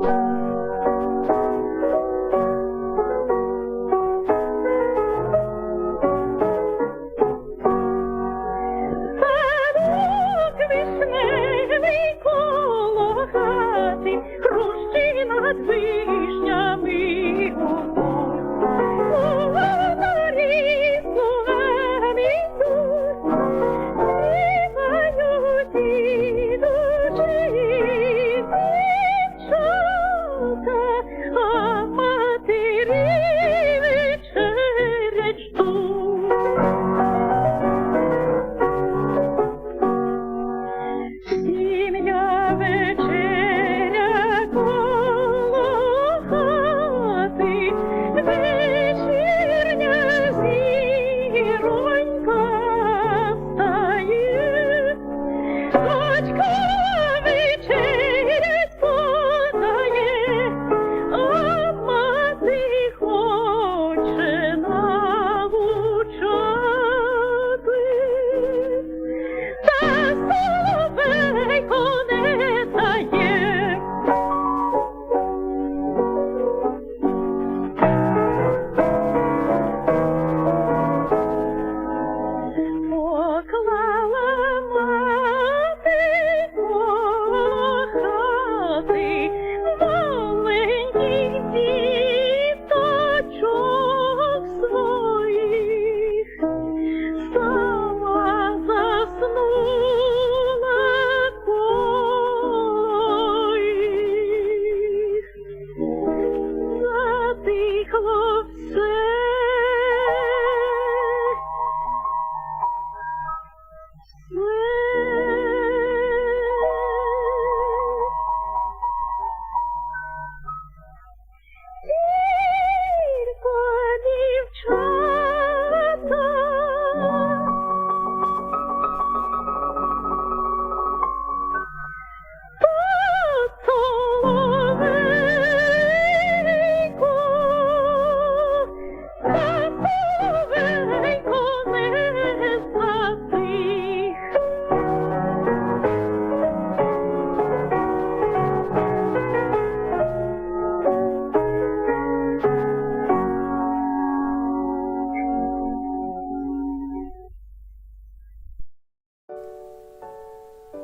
Bye.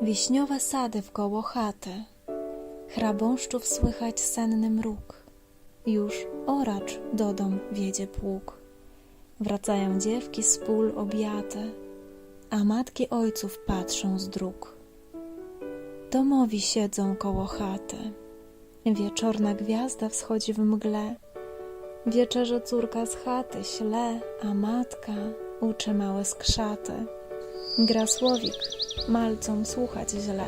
Wiśniowe sady wkoło chaty, chrabąszczów słychać senny mruk. Już oracz do dom wiedzie pług. Wracają dziewki z pól objate, a matki ojców patrzą z dróg. Domowi siedzą koło chaty. Wieczorna gwiazda wschodzi w mgle. Wieczerze córka z chaty śle, a matka uczy małe skrzaty. Gra słowik, malcom słuchać źle.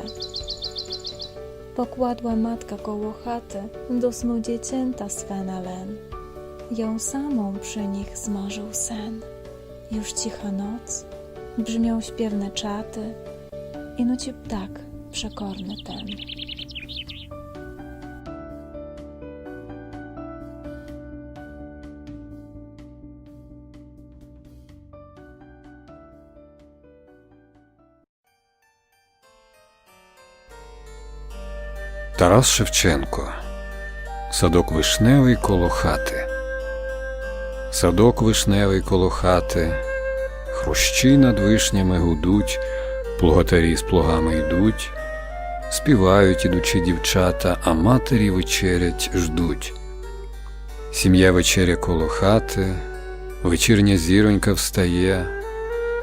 Pokładła matka koło chaty, do snu dziecięta swe na len. Ją samą przy nich zmarzył sen. Już cicha noc, brzmią śpiewne czaty i nuci ptak przekorny ten. Тарас Шевченко. Садок вишневий коло хати. Садок вишневий коло хати, хрущі над вишнями гудуть, плугатарі з плугами йдуть, співають ідучі дівчата, а матері вечерять ждуть. Сім'я вечеря коло хати, вечірня зіронька встає,